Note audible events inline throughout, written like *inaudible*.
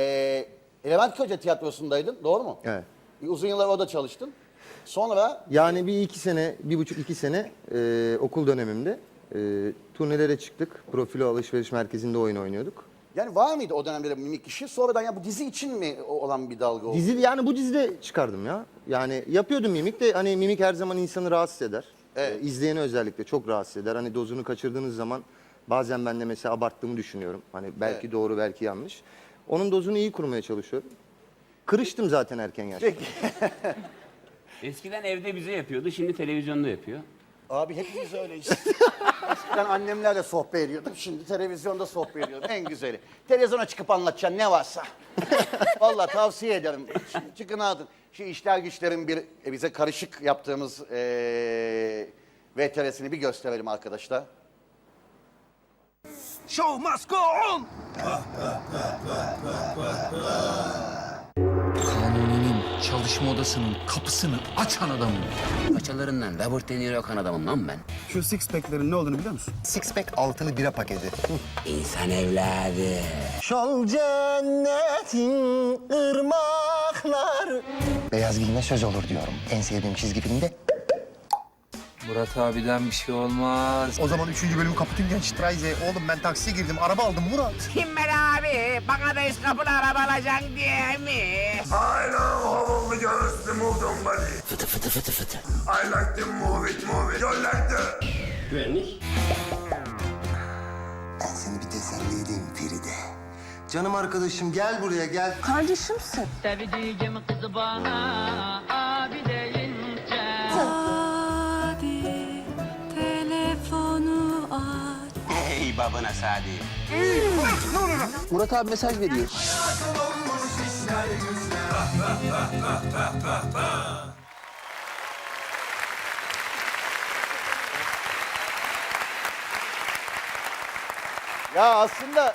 Ee, Levent Köce tiyatrosundaydın, doğru mu? Evet. Uzun yıllar orada çalıştın. Sonra Yani bir iki sene, bir buçuk iki sene e, okul dönemimde e, turnelere çıktık. Profilo alışveriş merkezinde oyun oynuyorduk. yani var mıydı o dönemde de mimik işi? Sonradan ya bu dizi için mi o- olan bir dalga oldu? Dizi yani bu dizide çıkardım ya. Yani yapıyordum mimik de hani mimik her zaman insanı rahatsız eder. Evet. E, izleyeni özellikle çok rahatsız eder. Hani dozunu kaçırdığınız zaman bazen ben de mesela abarttığımı düşünüyorum. Hani belki Evet. doğru belki yanlış. Onun dozunu iyi kurmaya çalışıyorum. Kırıştım zaten erken yaşta. Peki. *laughs* Eskiden evde bize yapıyordu, şimdi televizyonda yapıyor. Abi hepimiz öyleyiz. Eskiden annemlerle sohbet ediyordum. Şimdi televizyonda sohbet ediyorum. En güzeli. Televizyona çıkıp anlatacaksın ne varsa. *laughs* Vallahi tavsiye ederim. Şimdi çıkın adın. Şu işler güçlerin bir e, bize karışık yaptığımız eee VTR'sini bir gösterelim arkadaşlar. Show must go on. Kanuni'nin çalışma odasının kapısını açan adamım. Paçalarından Robert De Niro kan adamım lan ben. Şu six pack'lerin ne olduğunu biliyor musun? Six pack altılı bira paketi. İnsan evladı. Şol cennetin ırmaklar. Beyaz giyime söz olur diyorum. En sevdiğim çizgi filmde. Murat abiden bir şey olmaz. O zaman üçüncü bölüm Kaputingen Streise. Oğlum ben taksiye girdim, araba aldım Murat. Himmel abi bana da üst kapılı araba alacaksın diye mi? I know how we just to move them body. Fıtı fıtı fıtı fıtı. I like to move it, move it. You like the... Ben seni bir teselli edeyim Feride. Canım arkadaşım gel buraya gel. Sevdiğim kız bana abi deyince Hey babana Sadi. Murat abi mesaj veriyor. Ya aslında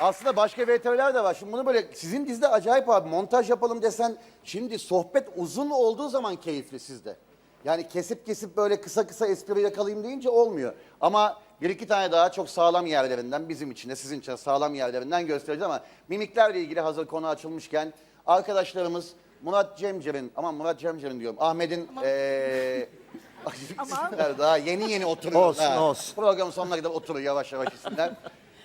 aslında başka VTR'ler de var. Şimdi bunu böyle sizin dizide acayip abi montaj yapalım desen şimdi sohbet uzun olduğu zaman keyifli sizde. Yani kesip kesip böyle kısa kısa espri yakalayayım deyince olmuyor. Ama bir iki tane daha çok sağlam yerlerinden bizim için de sizin için de sağlam yerlerinden göstereceğiz ama mimiklerle ilgili hazır konu açılmışken arkadaşlarımız Murat Cemcer'in ama Murat Cemcer'in diyorum Ahmet'in eee *laughs* *laughs* isimler daha yeni yeni oturuyor. Olsun, olsun. Programın sonuna kadar oturuyor yavaş yavaş isimler.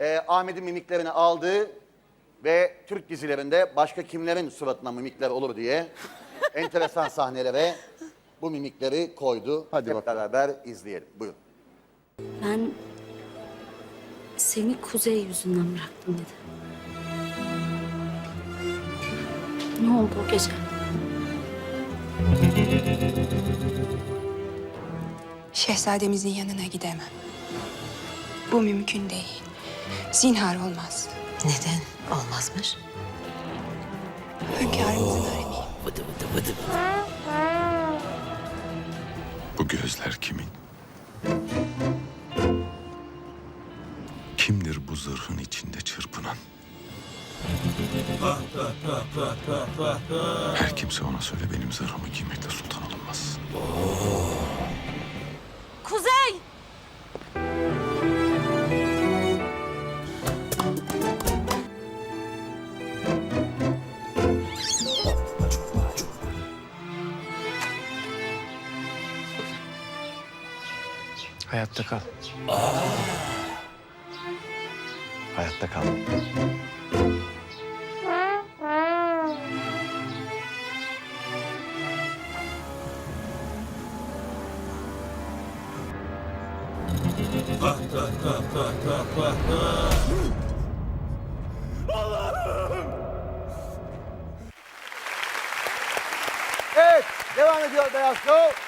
Ee, Ahmet'in mimiklerini aldı ve Türk dizilerinde başka kimlerin suratına mimikler olur diye enteresan sahnelere bu mimikleri koydu. Hadi Hep bakalım. beraber izleyelim. Buyurun. Ben seni kuzey yüzünden bıraktım dedi. Ne oldu o gece? Şehzademizin yanına gidemem. Bu mümkün değil. Zinhar olmaz. Neden olmazmış? Hünkârımızın haremi. Vıdı vıdı vıdı. Bu gözler kimin? Kimdir bu zırhın içinde çırpınan? Her kimse ona söyle benim zırhımı giymekle sultan olunmaz. Kuzey! Hayatta kal. Hayatta kal. Evet, devam ediyor Beyaz Show.